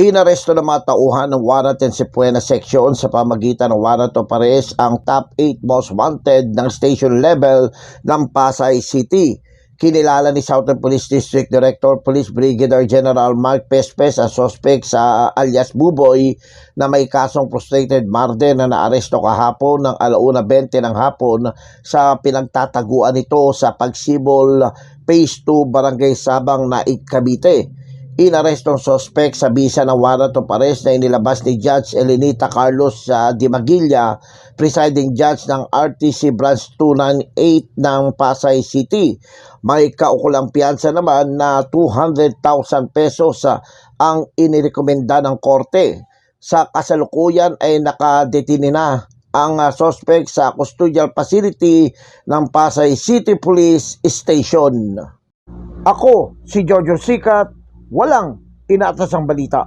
Inaresto ng mga tauhan ng warrant and Sipuena section sa pamagitan ng warrant of arrest ang top 8 most wanted ng station level ng Pasay City. Kinilala ni Southern Police District Director Police Brigadier General Mark Pespes ang suspect sa alias Buboy na may kasong frustrated murder na naaresto kahapon ng alauna 20 ng hapon sa pinagtataguan nito sa Pagsibol Phase 2 Barangay Sabang Naik Cavite. Inarestong suspect sa bisa ng warrant of arrest na inilabas ni Judge Elenita Carlos sa Dimagilla, presiding judge ng RTC Branch 298 ng Pasay City. May kaukulang piyansa naman na 200,000 pesos ang inirekomenda ng korte. Sa kasalukuyan ay nakadetine na ang ah, suspect sa custodial facility ng Pasay City Police Station. Ako, si Jojo Sikat, walang inaatasang balita.